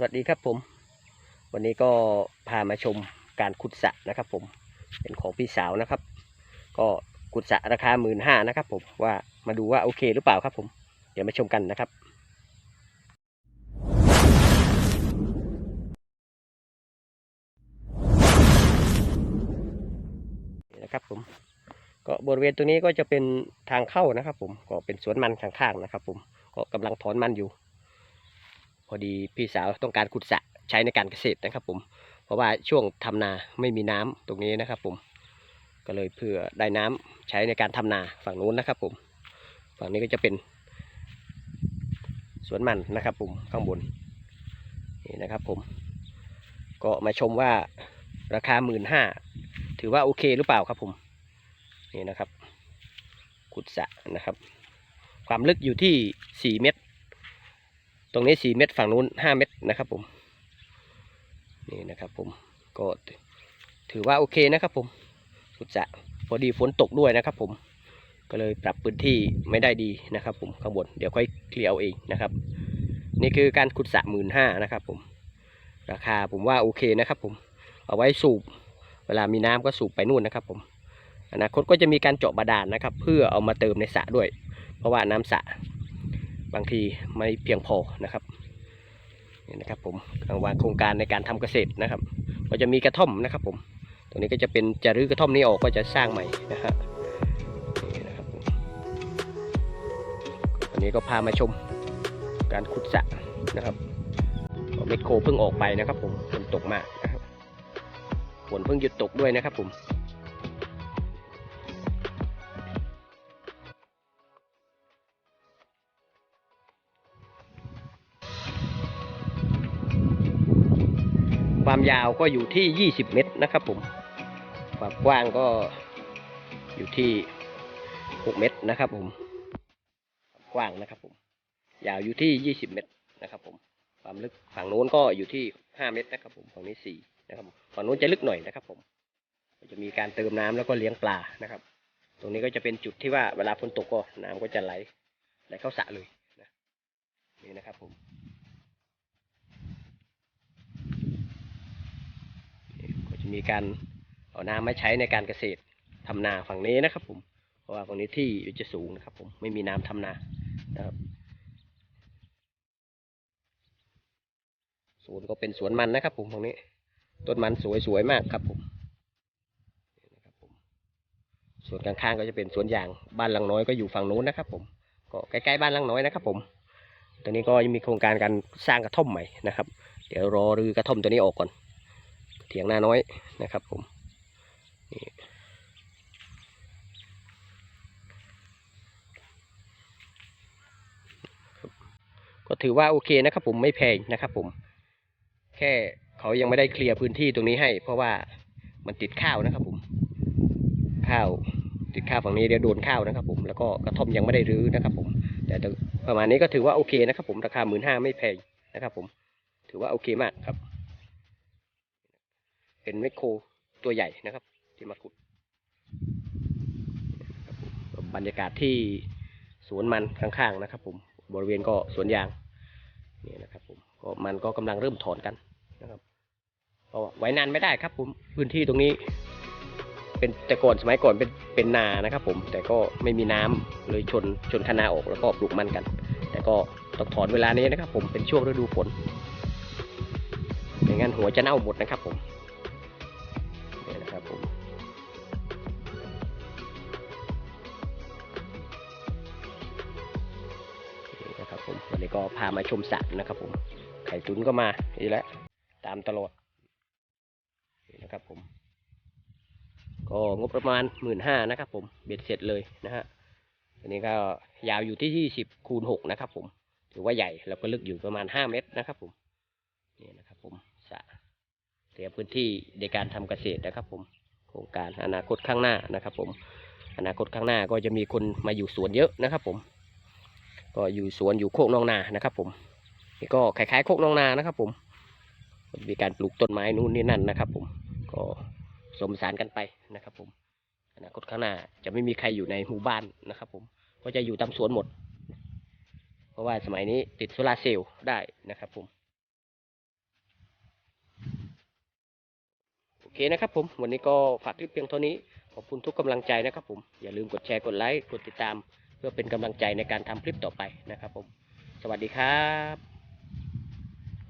สวัสดีครับผม วันนี้ก็พามาชมการขุดสระนะครับผม เป็นของพี่สาวนะครับ ก็ขุดสระราคาหมื่นห้านะครับผมว่ามาดูว่าโอเคหรือเปล่าครับผม เดี๋ยวมาชมกันนะครับนี่นะครับผมก็บริเวณตรงนี้ก็จะเป็นทางเข้านะครับ ผมก็เป็นสวนมันข้างๆนะครับ ผมก็กำลังถอนมันอยู่ พอดีพี่สาวต้องการขุดสระใช้ในการเกษตรนะครับ ผม เพราะว่าช่วงทำนาไม่มีน้ำตรงนี้นะครับ ผม ก็เลยเพื่อได้น้ำใช้ในการทำนาฝั่งนู้นนะครับ ผม ฝั่งนี้ก็จะเป็นสวนมันนะครับ ผมข้างบนนี่นะครับ ผม ก็มาชมว่าราคาหมื่นห้าถือว่าโอเคหรือเปล่าครับ ผมนี่นะครับขุดสระนะครับ ความลึกอยู่ที่สี่เมตร ตรงนี้สี่เมตรฝั่งนู้นห้าเมตรนะครับผมนี่นะครับผมก็ถือว่าโอเคนะครับผมขุดสะพอดีฝนตกด้วยนะครับผมก็เลยปรับพื้นที่ไม่ได้ดีนะครับ ผมข้างบนเดี๋ยวค่อยเคลียร์เอาเองนะครับ นี่คือการขุดสระหมื่นห้านะครับผมราคาผมว่าโอเคนะครับผมเอาไว้สูบเวลามีน้ำก็สูบไปนู่นนะครับ ผมอนาคตก็จะมีการเจาะบาดาลนะครับ เพื่อเอามาเติมในสระด้วย เพราะว่าน้ำสระ บางทีไม่เพียงพอนะครับนี่นะครับผมวางโครงการในการทำเกษตรนะครับ ก็จะมีกระท่อมนะครับผมตรงนี้ก็จะเป็นจะรื้อกระท่อมนี้ออกก็จะสร้างใหม่นะครับนี่นะครับวันนี้ก็พามาชมการขุดสระนะครับเม็ดโคเพิ่งออกไปนะครับผมฝนตกมากฝนเพิ่งหยุดตกด้วยนะครับผม ความยาวก็อยู่ที่ 20 เมตรนะครับผม ความกว้างก็อยู่ที่ 6 เมตรนะครับผม กว้างนะครับผม ยาวอยู่ที่ 20 เมตรนะครับผม ความลึกฝั่งโน้นก็อยู่ที่ 5 เมตรนะครับผม ฝั่งนี้ 4 นะครับฝั่งโน้นจะลึกหน่อยนะครับผม จะมีการเติมน้ำแล้วก็เลี้ยงปลานะครับ ตรงนี้ก็จะเป็นจุดที่ว่าเวลาฝนตกก็น้ำก็จะไหลไหลเข้าสระเลยนะนี่นะครับผม ก็จะ มีการเอาน้ำมาใช้ในการเกษตรทำนาฝั่งนี้นะครับ ผม เพราะว่าฝั่งนี้ที่จะสูงนะครับ ผมไม่มีน้ำทำนานะครับสวนก็เป็นสวนมันนะครับ ผมตรงนี้ ต้นมันสวยๆมากครับผมส่วนข้างๆก็จะเป็นสวนยางบ้านหลังน้อยก็อยู่ฝั่งนู้นนะครับ ผม ก็ใกล้ๆบ้านหลังน้อยนะครับ ผมตอนนี้ก็ยังมีโครงการการสร้างกระท่อมใหม่นะครับ เดี๋ยวรอรื้อกระท่อมตัวนี้ออกก่อน เถียงนาน้อยนะครับผมนี่ก็ถือว่าโอเคนะครับผมไม่แพงนะครับผม แค่เขายังไม่ได้เคลียร์พื้นที่ตรงนี้ให้ เพราะว่ามันติดข้าวนะครับผม ข้าวติดข้าวฝั่งนี้เดี๋ยวโดนข้าวนะครับผมแล้วก็กระท่อมยังไม่ได้รื้อนะครับผม แต่ประมาณนี้ก็ถือว่าโอเคนะครับผมราคาหมื่นห้าไม่แพงนะครับผม ถือว่าโอเคมากครับ เป็นแมคโครตัวใหญ่นะครับ ที่มาขุดบรรยากาศที่สวนมันข้างๆนะครับ ผมบริเวณก็สวนยางนี่นะครับ ผมก็มันก็กำลังเริ่มถอนกันนะครับเพราะไว้นานไม่ได้ครับ ผมพื้นที่ตรงนี้ เป็นแต่ก่อนสมัยก่อนเป็นเป็นนานะครับ ผมแต่ก็ไม่มีน้ำเลยชนชนคนาออกแล้วก็ปลูกมันกัน แต่ก็ต้องถอนเวลานี้นะครับ ผมเป็นช่วงฤดูฝนไม่งั้นหัวจะเน่าหมดนะครับ ผม นี่นะครับผมนี่นะครับผมวันนี้ก็พามาชมสระนะครับผมไข่ตุ๋นก็มาอีกแล้วตามตลอดนี่นะครับผม ก็งบประมาณหมื่นห้านะครับผมเบ็ดเสร็จเลยนะฮะอันนี้ก็ยาวอยู่ที่ยี่สิบคูณหกนะครับผมถือว่าใหญ่แล้วก็ลึกอยู่ประมาณห้าเมตรนะครับผมนี่นะครับผมสระ เตรียพื้นที่ในการทำเกษตรนะครับผมโครงการอนาคตข้างหน้านะครับ ผมอนาคตข้างหน้าก็จะมีคนมาอยู่สวนเยอะนะครับ ผม ก็อยู่สวนอยู่โคกนองนานะครับ ผมนี่ก็คล้ายๆโคกนองนานะครับ ผม มีการปลูกต้นไม้นู่นนี่นั่นนะครับ ผมก็สมสานกันไปนะครับ ผมอนาคตข้างหน้าจะไม่มีใครอยู่ในหมู่บ้านนะครับ ผมก็จะอยู่ตามสวนหมด เพราะว่าสมัยนี้ติดโซลาเซลล์ได้นะครับ ผม เคนะครับผม วันนี้ก็ฝากคลิปเพียงเท่านี้ ขอบคุณทุกกำลังใจนะครับผม อย่าลืมกดแชร์ กดไลค์ กดติดตาม เพื่อเป็นกำลังใจในการทำคลิปต่อไปนะครับผม สวัสดีครับ